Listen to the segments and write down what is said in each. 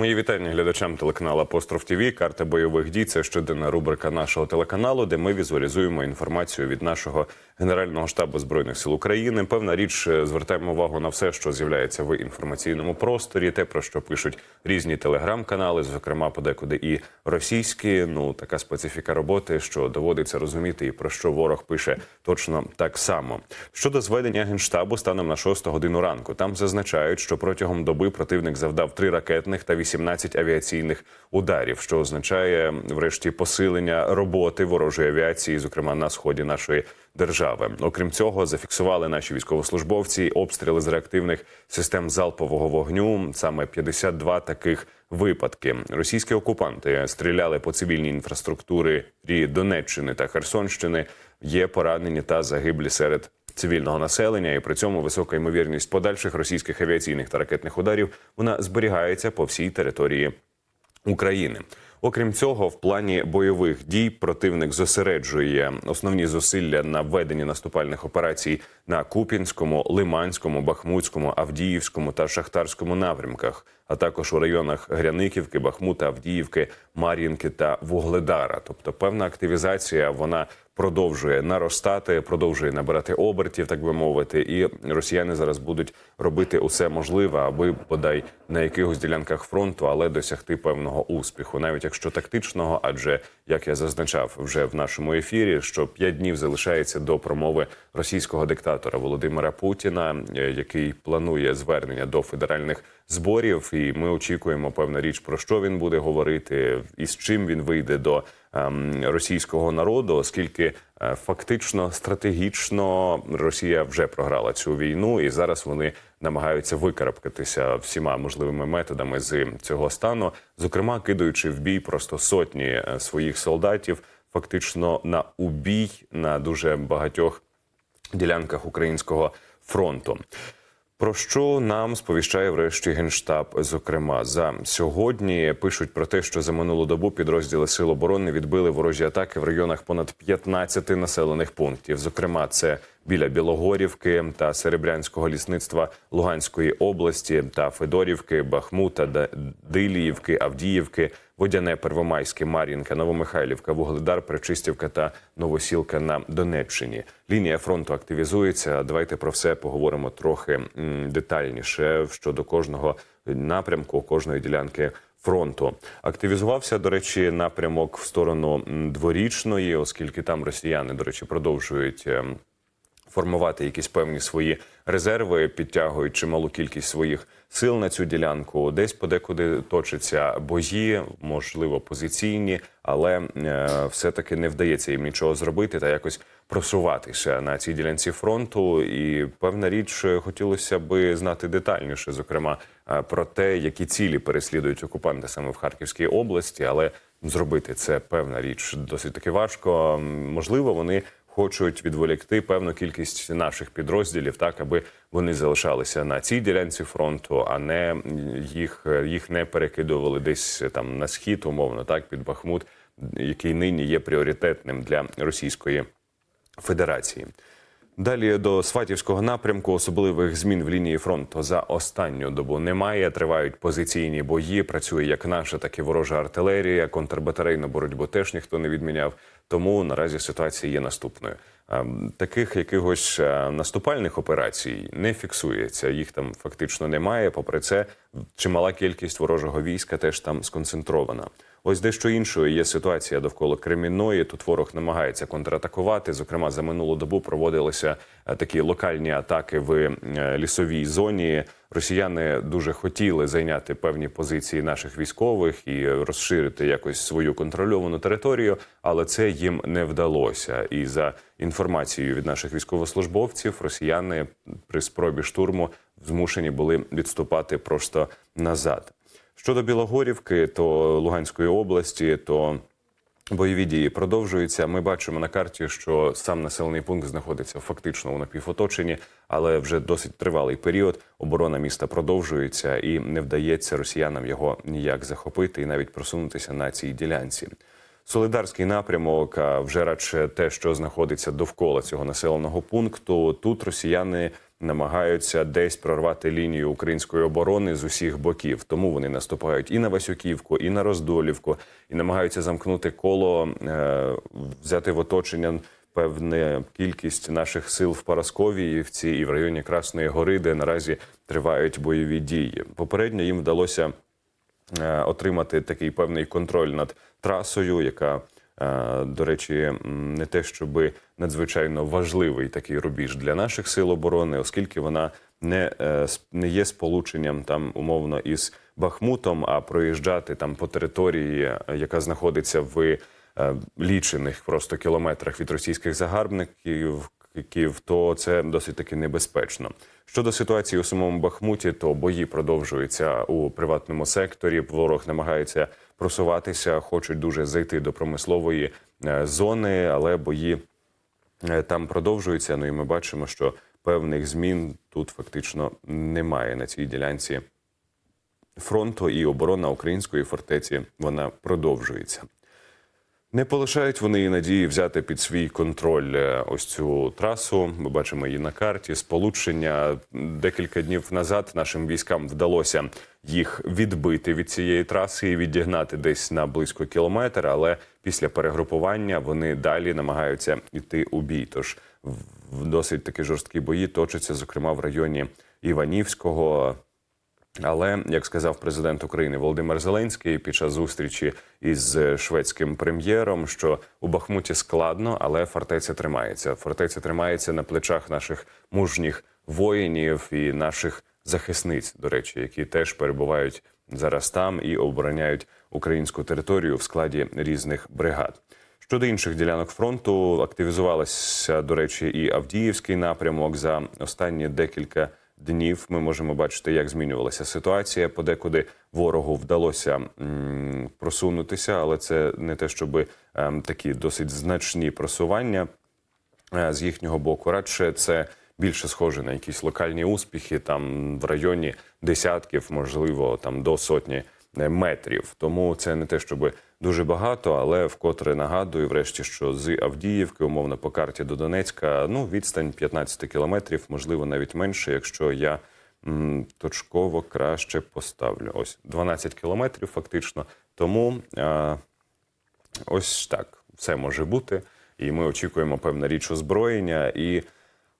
Мої вітання глядачам телеканалу Апостроф ТВ. Карта бойових дій. Це щоденна рубрика нашого телеканалу, де ми візуалізуємо інформацію від нашого генерального штабу збройних сил України. Певна річ е, звертаємо увагу на все, що з'являється в інформаційному просторі, те про що пишуть різні телеграм-канали, зокрема подекуди і російські. Ну така специфіка роботи, що доводиться розуміти, і про що ворог пише точно так само. Щодо зведення генштабу станом на 6 годину ранку, там зазначають, що протягом доби противник завдав три ракетних та 18 авіаційних ударів, що означає врешті посилення роботи ворожої авіації, зокрема на сході нашої держави. Окрім цього, зафіксували наші військовослужбовці обстріли з реактивних систем залпового вогню. Саме 52 таких випадки. Російські окупанти стріляли по цивільній інфраструктурі Донеччини та Херсонщини. Є поранені та загиблі серед цивільного населення, і при цьому висока ймовірність подальших російських авіаційних та ракетних ударів вона зберігається по всій території України. Окрім цього, в плані бойових дій противник зосереджує основні зусилля на введенні наступальних операцій на Купінському, Лиманському, Бахмутському, Авдіївському та Шахтарському напрямках, а також у районах Гряниківки, Бахмута, Авдіївки, Мар'їнки та Вугледара. Тобто, певна активізація вона продовжує наростати, продовжує набирати обертів, так би мовити, і росіяни зараз будуть робити усе можливе, аби бодай на якихось ділянках фронту, але досягти певного успіху, навіть якщо тактичного, адже як я зазначав вже в нашому ефірі, що п'ять днів залишається до промови російського диктатора Володимира Путіна, е, який планує звернення до федеральних зборів, і ми очікуємо певна річ про що він буде говорити, і з чим він вийде до ем, російського народу, оскільки е, фактично стратегічно Росія вже програла цю війну, і зараз вони намагаються викарабкатися всіма можливими методами з цього стану, зокрема кидаючи в бій просто сотні е, своїх солдатів, фактично на убій на дуже багатьох ділянках українського фронту. Про що нам сповіщає врешті генштаб? Зокрема, за сьогодні пишуть про те, що за минулу добу підрозділи Сил оборони відбили ворожі атаки в районах понад 15 населених пунктів. Зокрема, це біля Білогорівки та Серебрянського лісництва Луганської області та Федорівки, Бахмута, Диліївки, Авдіївки, Водяне, Первомайське, Мар'їнка, Новомихайлівка, Вугледар, Причистівка та Новосілка на Донеччині. Лінія фронту активізується. Давайте про все поговоримо трохи детальніше щодо кожного напрямку, кожної ділянки. Фронту активізувався до речі напрямок в сторону дворічної, оскільки там росіяни, до речі, продовжують ем, формувати якісь певні свої резерви, підтягують чималу кількість своїх сил на цю ділянку. Десь подекуди точаться бої, можливо, позиційні, але е, все-таки не вдається їм нічого зробити та якось просуватися на цій ділянці фронту. І певна річ хотілося би знати детальніше, зокрема е, про те, які цілі переслідують окупанти саме в Харківській області, але зробити це певна річ досить таки важко. Можливо, вони хочуть відволікти певну кількість наших підрозділів, так аби вони залишалися на цій ділянці фронту, а не їх, їх не перекидували десь там на схід, умовно, так під Бахмут, який нині є пріоритетним для Російської Федерації. Далі до Сватівського напрямку особливих змін в лінії фронту за останню добу немає. Тривають позиційні бої. Працює як наша, так і ворожа артилерія. Контрбатарейну боротьбу теж ніхто не відміняв. Тому наразі ситуація є наступною. Таких якихось наступальних операцій не фіксується. Їх там фактично немає. Попри це, чимала кількість ворожого війська теж там сконцентрована. Ось дещо іншою є ситуація довкола Кремінної. Тут ворог намагається контратакувати. Зокрема, за минулу добу проводилися е, такі локальні атаки в е, лісовій зоні. Росіяни дуже хотіли зайняти певні позиції наших військових і розширити якось свою контрольовану територію, але це їм не вдалося. І за інформацією від наших військовослужбовців, росіяни при спробі штурму змушені були відступати просто назад. Щодо Білогорівки, то Луганської області, то бойові дії продовжуються. Ми бачимо на карті, що сам населений пункт знаходиться фактично у напівоточенні, але вже досить тривалий період. Оборона міста продовжується і не вдається росіянам його ніяк захопити і навіть просунутися на цій ділянці. Солидарський напрямок, а вже радше те, що знаходиться довкола цього населеного пункту. Тут росіяни намагаються десь прорвати лінію української оборони з усіх боків. Тому вони наступають і на Васюківку, і на Роздолівку, і намагаються замкнути коло, е, взяти в оточення певна кількість наших сил в Парасковіївці і в районі Красної Гори, де наразі тривають бойові дії. Попередньо їм вдалося е, отримати такий певний контроль над трасою, яка, до речі, не те, щоб надзвичайно важливий такий рубіж для наших сил оборони, оскільки вона не, е, не є сполученням там умовно із Бахмутом, а проїжджати там по території, е, яка знаходиться в е, лічених просто кілометрах від російських загарбників, Київ, то це досить таки небезпечно. Щодо ситуації у самому Бахмуті, то бої продовжуються у приватному секторі. Ворог намагається просуватися, хочуть дуже зайти до промислової е, зони, але бої е, там продовжуються. Ну і ми бачимо, що певних змін тут фактично немає на цій ділянці фронту, і оборона української фортеці вона продовжується. Не полишають вони і надії взяти під свій контроль е, ось цю трасу. Ми бачимо її на карті. Сполучення декілька днів назад нашим військам вдалося їх відбити від цієї траси і відігнати десь на близько кілометр. Але після перегрупування вони далі намагаються йти у бій. Тож в досить такі жорсткі бої точаться, зокрема в районі Іванівського. Але як сказав президент України Володимир Зеленський під час зустрічі із шведським прем'єром, що у Бахмуті складно, але фортеця тримається. Фортеця тримається на плечах наших мужніх воїнів і наших захисниць, до речі, які теж перебувають зараз там і обороняють українську територію в складі різних бригад. Щодо інших ділянок фронту, активізувалася, до речі, і Авдіївський напрямок за останні декілька днів. Ми можемо бачити, як змінювалася ситуація. Подекуди ворогу вдалося просунутися, але це не те, щоб ем, такі досить значні просування е, з їхнього боку. Радше це більше схоже на якісь локальні успіхи, там в районі десятків, можливо, там до сотні е, метрів. Тому це не те, щоб дуже багато, але вкотре нагадую, врешті, що з Авдіївки, умовно по карті до Донецька, ну відстань 15 кілометрів, можливо, навіть менше, якщо я м, точково краще поставлю. Ось 12 кілометрів, фактично. Тому. Е, Ось так все може бути. І ми очікуємо певна річ озброєння і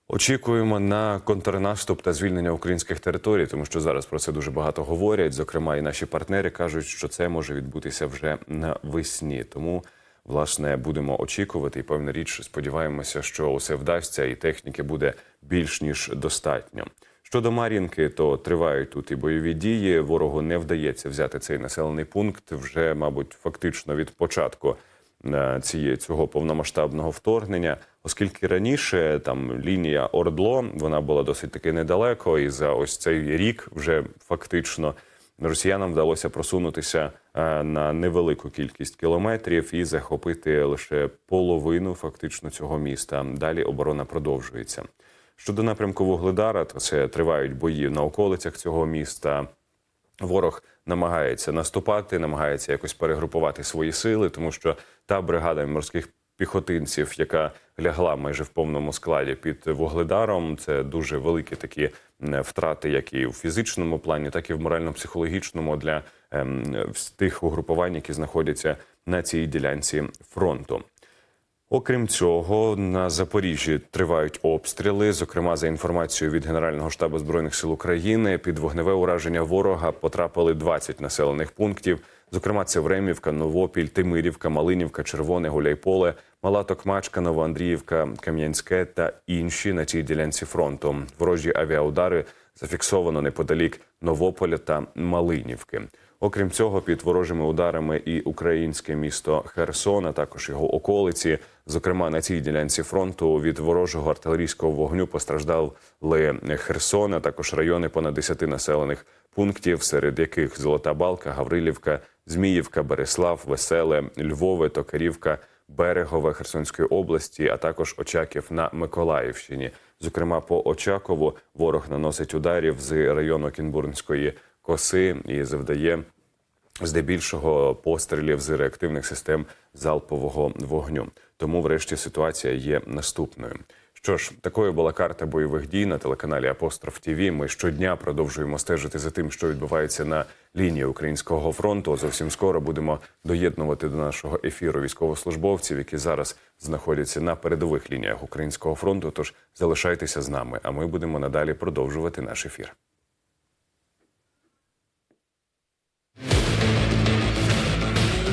очікуємо на контрнаступ та звільнення українських територій, тому що зараз про це дуже багато говорять. Зокрема, і наші партнери кажуть, що це може відбутися вже навесні. Тому власне будемо очікувати. І певна річ, сподіваємося, що усе вдасться, і техніки буде більш ніж достатньо. Щодо Мар'їнки, то тривають тут і бойові дії. Ворогу не вдається взяти цей населений пункт вже, мабуть, фактично від початку е, цієї цього повномасштабного вторгнення, оскільки раніше там лінія Ордло вона була досить таки недалеко, і за ось цей рік вже фактично росіянам вдалося просунутися е, на невелику кількість кілометрів і захопити лише половину фактично цього міста. Далі оборона продовжується. Щодо напрямку Вугледара, то це тривають бої на околицях цього міста. Ворог намагається наступати, намагається якось перегрупувати свої сили, тому що та бригада морських піхотинців, яка лягла майже в повному складі під вугледаром, це дуже великі такі втрати, як і в фізичному плані, так і в морально-психологічному для ем, тих угрупувань, які знаходяться на цій ділянці фронту. Окрім цього, на Запоріжжі тривають обстріли. Зокрема, за інформацією від Генерального штабу збройних сил України, під вогневе ураження ворога потрапили 20 населених пунктів. Зокрема, це Времівка, Новопіль, Тимирівка, Малинівка, Червоне, Гуляйполе, Мала Токмачка, Новоандріївка, Кам'янське та інші на цій ділянці фронту. Ворожі авіаудари зафіксовано неподалік Новополя та Малинівки. Окрім цього, під ворожими ударами і українське місто Херсон, а також його околиці. Зокрема, на цій ділянці фронту від ворожого артилерійського вогню постраждали Херсон, а також райони понад 10 населених пунктів, серед яких Золота Балка, Гаврилівка, Зміївка, Береслав, Веселе, Львове, Токарівка, Берегове Херсонської області, а також Очаків на Миколаївщині. Зокрема, по Очакову ворог наносить ударів з району Кінбурнської коси і завдає здебільшого пострілів з реактивних систем залпового вогню. Тому, врешті, ситуація є наступною. Що ж, такою була карта бойових дій на телеканалі Апостроф ТІВІ. Ми щодня продовжуємо стежити за тим, що відбувається на лінії українського фронту. Зовсім скоро будемо доєднувати до нашого ефіру військовослужбовців, які зараз знаходяться на передових лініях українського фронту. Тож залишайтеся з нами, а ми будемо надалі продовжувати наш ефір.